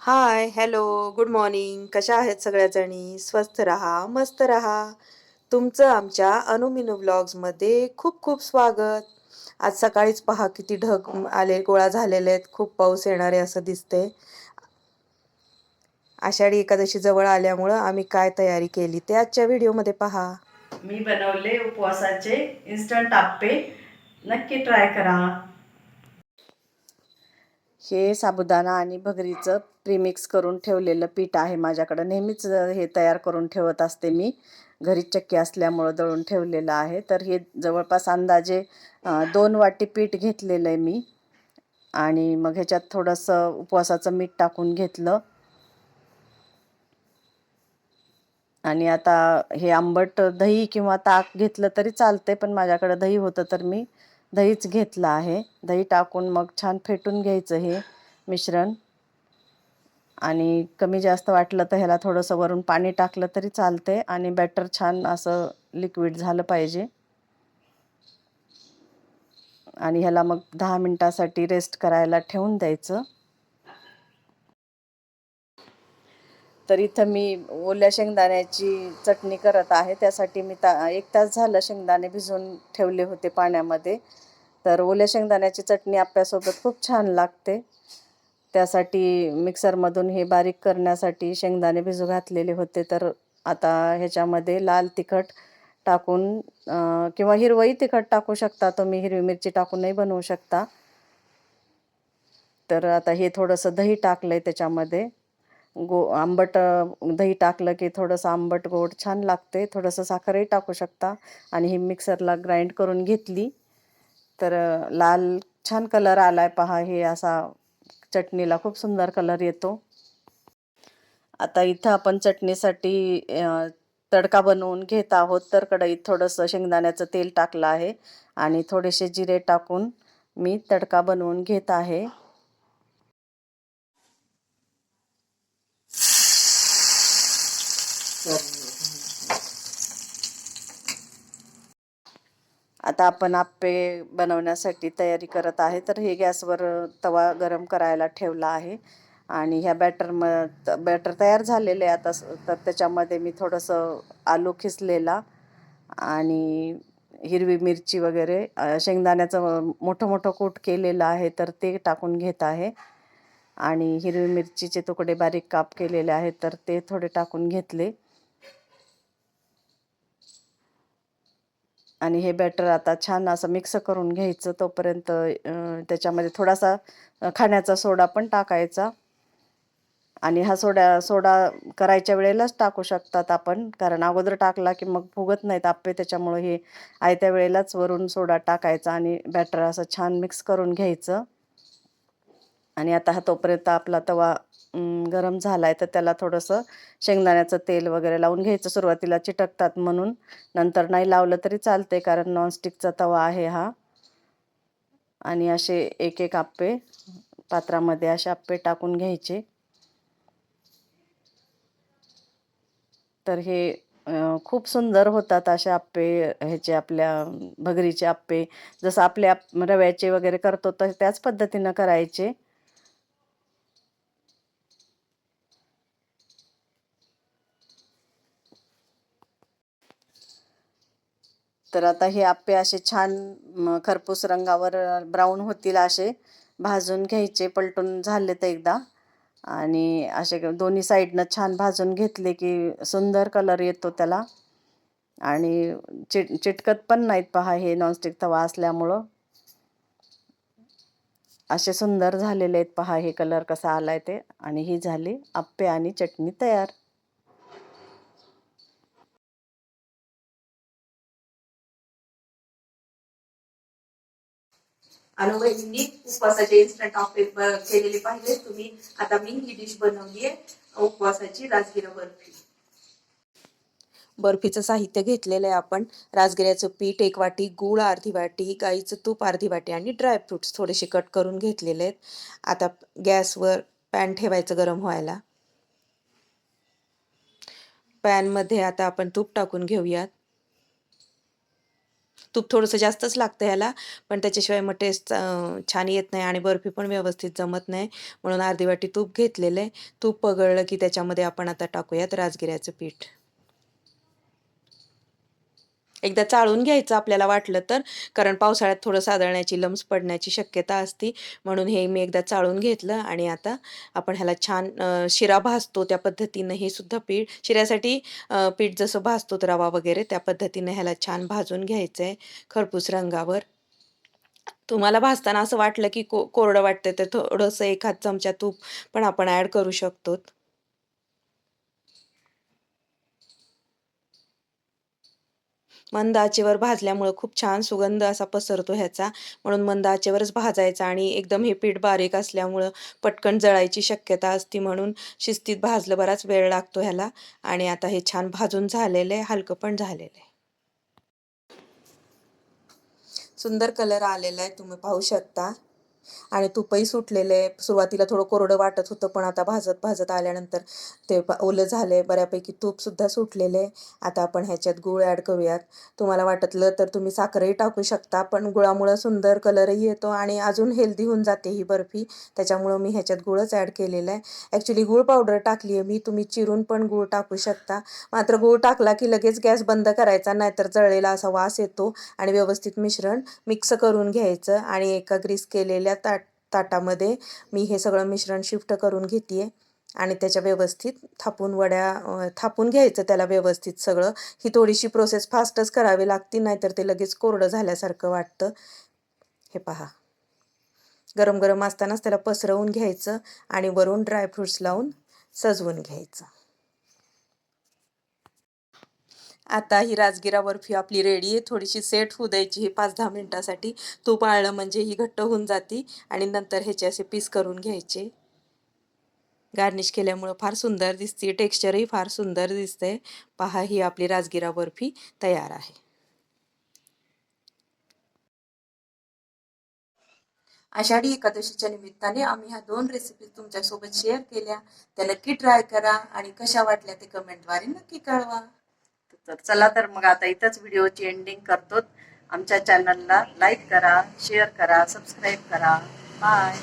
Hi hello good morning कशा आहेत सगळ्या जणी स्वस्थ रहा मस्त रहा. तुमचं आमच्या अनुमिनू ब्लॉग्समध्ये खूप खूप स्वागत. आज सकाळीच पहा किती ढग आले गोळा झालेले आहेत. खूप पाऊस येणार आहे असं दिसते आषाढी एकादशी जवळ आल्यामुळं आम्ही काय तयारी केली ते आजच्या व्हिडिओमध्ये पहा. मी बनवले उपवासाचे इन्स्टंट आप्पे. नक्की ट्राय करा. हे साबुदाणा आणि भगरीचं प्रीमिक्स करून ठेवलेलं पीठ आहे माझ्याकडं. नेहमीच हे तयार करून ठेवत असते मी. घरी चक्की असल्यामुळं दळून ठेवलेलं आहे. तर हे जवळपास अंदाजे दोन वाटी पीठ घेतलेलं आहे मी. आणि मग ह्याच्यात थोडंसं उपवासाचं मीठ टाकून घेतलं. आणि आता हे आंबट दही किंवा ताक घेतलं तरी चालते पण माझ्याकडं दही होतं तर मी दहीच घेतलं आहे. दही टाकून मग छान फेटून घ्यायचं हे मिश्रण. आणि कमी जास्त वाटलं तर ह्याला थोडंसं वरून पाणी टाकलं तरी चालते आणि बॅटर छान असं लिक्विड झालं पाहिजे. आणि ह्याला मग दहा मिनटासाठी रेस्ट करायला ठेवून द्यायचं. तर इथं मी ओल्या शेंगदाण्याची चटणी करत आहे. त्यासाठी मी ता एक तास झालं शेंगदाणे भिजवून ठेवले होते पाण्यामध्ये. तर ओल्या शेंगदाण्याची चटणी आपल्यासोबत खूप छान लागते. त्यासाठी मिक्सरमधून हे बारीक करण्यासाठी शेंगदाणे भिजू घातलेले होते. तर आता ह्याच्यामध्ये लाल तिखट टाकून किंवा हिरवंही तिखट टाकू शकता. तुम्ही हिरवी मिरची टाकूनही बनवू शकता. तर आता हे थोडंसं दही टाकलं आहे त्याच्यामध्ये. गो आंबट दही टाकलं की थोडंसं आंबट गोड छान लागते. थोडंसं साखरही टाकू शकता. आणि ही मिक्सरला ग्राइंड करून घेतली. तर लाल छान कलर आलाय पहा. हे असा चटणीला खूप सुंदर कलर येतो. आता इथं आपण चटणीसाठी तडका बनवून घेत आहोत. तर कढईत थोडंसं शेंगदाण्याचं तेल टाकलं आहे. आणि थोडेसे जिरे टाकून मी तडका बनवून घेत आहे. आता आपण आप्पे बनवण्यासाठी तयारी करत आहे. तर हे गॅसवर तवा गरम करायला ठेवला आहे. आणि ह्या बॅटर म बॅटर तयार झालेले आहे आता. स- तर त्याच्यामध्ये मी थोडंसं आलू खिसलेला आणि हिरवी मिरची वगैरे शेंगदाण्याचं मोठं मोठं कूट केलेलं आहे. तर ते टाकून घेत आहे. आणि हिरवी मिरचीचे तुकडे बारीक काप केलेले आहेत. तर ते थोडे टाकून घेतले. आणि हे बॅटर आता छान असं मिक्स करून घ्यायचं तोपर्यंत त्याच्यामध्ये थोडासा खाण्याचा सोडा पण टाकायचा. आणि हा सोडा सोडा करायच्या वेळेलाच टाकू शकतात आपण कारण अगोदर टाकला की मग फुगत नाहीत आप्पे त्याच्यामुळे हे आयत्या वेळेलाच वरून सोडा टाकायचा आणि बॅटर असं छान मिक्स करून घ्यायचं. आणि आता हा तोपर्यंत आपला तवा गरम झाला आहे तर त्याला थोडंसं शेंगदाण्याचं तेल वगैरे लावून घ्यायचं सुरुवातीला चिटकतात म्हणून. नंतर नाही लावलं तरी चालते कारण नॉनस्टिकचा तवा आहे हा. आणि असे एक एक आप्पे पात्रामध्ये असे आप्पे टाकून घ्यायचे. तर हे खूप सुंदर होतात असे आप्पे ह्याचे आपल्या भगरीचे आप्पे. जसं आपले आप रव्याचे वगैरे करतो तर त्याच पद्धतीनं करायचे. तर आता हे आप्पे असे छान खरपूस रंगावर ब्राऊन होतील असे. भाजून घ्यायचे पलटून झाले तर एकदा. आणि असे दोन्ही साईडनं छान भाजून घेतले की सुंदर कलर येतो त्याला. आणि चिट चिटकत पण नाहीत पहा हे नॉनस्टिक तवा असल्यामुळं. असे सुंदर झालेले आहेत पहा हे कलर कसा आला आहे ते. आणि ही झाली आप्पे आणि चटणी तयार. अनुभवनी उपवासाचे इन्स्टंट ऑफ केलेले पाहिले. तुम्ही आता मी ही डिश बनवली आहे उपवासाची राजगिरा बर्फी. बर्फीचं साहित्य घेतलेलं आहे आपण. राजगिऱ्याचं पीठ एक वाटी गूळ अर्धी वाटी गाईचं तूप अर्धी वाटी आणि ड्रायफ्रुट्स थोडेसे कट करून घेतलेले आहेत. आता गॅसवर पॅन ठेवायचं गरम व्हायला. पॅनमध्ये आता आपण तूप टाकून घेऊयात. तूप थोडंसं जास्तच लागतं ह्याला पण त्याच्याशिवाय मग टेस्ट छान येत नाही आणि बर्फी पण व्यवस्थित जमत नाही. म्हणून अर्धी वाटी तूप घेतलेलं आहे. तूप पगळलं की त्याच्यामध्ये आपण आता टाकूयात राजगिऱ्याचं पीठ. एकदा चाळून घ्यायचं आपल्याला वाटलं तर कारण पावसाळ्यात थोडं सादळण्याची लम्स पडण्याची शक्यता असती. म्हणून हे मी एकदा चाळून घेतलं आणि आता आपण ह्याला छान शिरा भाजतो त्या पद्धतीनं. हे सुद्धा पीठ शिऱ्यासाठी पीठ जसं भाजतो रवा वगैरे त्या पद्धतीनं ह्याला छान भाजून घ्यायचं आहे खरपूस रंगावर. तुम्हाला भाजताना असं वाटलं की को कोरडं वाटतं तर थोडंसं एखाद चमचा तूप पण आपण ॲड करू शकतो मंद आचेवर भाजल्यामुळं खूप छान सुगंध असा पसरतो ह्याचा. म्हणून मंद आचेवरच भाजायचा आणि एकदम हे पीठ बारीक असल्यामुळं पटकन जळायची शक्यता असती म्हणून शिस्तीत भाजलं बराच वेळ लागतो ह्याला. आणि आता हे छान भाजून झालेलं आहे हलकं पण झालेलं आहे. सुंदर कलर आलेला आहे तुम्ही पाहू शकता. आणि तुपही सुटलेलं आहे सुरुवातीला थोडं कोरडं वाटत होतं पण आता भाजत भाजत आल्यानंतर ते ओलं झालंय. बऱ्यापैकी तूपसुद्धा सुटलेलं. आहे आता आपण ह्याच्यात गूळ ॲड करूयात. तुम्हाला वाटतलं तर तुम्ही साखरही टाकू शकता पण गुळामुळं सुंदर कलरही येतो आणि अजून हेल्दी होऊन जाते ही बर्फी. त्याच्यामुळं मी ह्याच्यात गुळच ॲड केलेलं आहे. ॲक्च्युली गूळ पावडर टाकली आहे मी तुम्ही चिरून पण गूळ टाकू शकता. मात्र गूळ टाकला की लगेच गॅस बंद करायचा नाहीतर जळलेला असा वास येतो आणि व्यवस्थित मिश्रण मिक्स करून घ्यायचं आणि एका ग्रीस केलेल्या ताट ताटामध्ये मी हे सगळं मिश्रण शिफ्ट करून घेते आणि त्याच्या व्यवस्थित थापून वड्या थापून घ्यायचं त्याला व्यवस्थित सगळं. ही थोडीशी प्रोसेस फास्टच करावी लागती नाहीतर ते लगेच कोरडं झाल्यासारखं वाटतं. हे पहा. गरम गरम असतानाच त्याला पसरवून घ्यायचं आणि वरून ड्रायफ्रुट्स लावून सजवून घ्यायचं. आता ही राजगिरा बर्फी आपली रेडी आहे. थोडीशी सेट होऊ द्यायची ही पाच दहा मिनिटासाठी. तूप आळलं म्हणजे ही घट्ट होऊन जाती आणि नंतर ह्याचे असे पीस करून घ्यायचे. गार्निश केल्यामुळं फार सुंदर दिसते. टेक्स्चरही फार सुंदर दिसतंय पहा ही आपली राजगिरा बर्फी तयार आहे. आषाढी एकादशीच्या निमित्ताने आम्ही ह्या दोन रेसिपी तुमच्यासोबत शेअर केल्या. त्या नक्की ट्राय करा आणि कशा वाटल्या ते कमेंटद्वारे नक्की कळवा. तर चला तर मग आता इथंच व्हिडिओची एंडिंग करतो. आमच्या चॅनलला लाईक करा शेअर करा सबस्क्राईब करा. बाय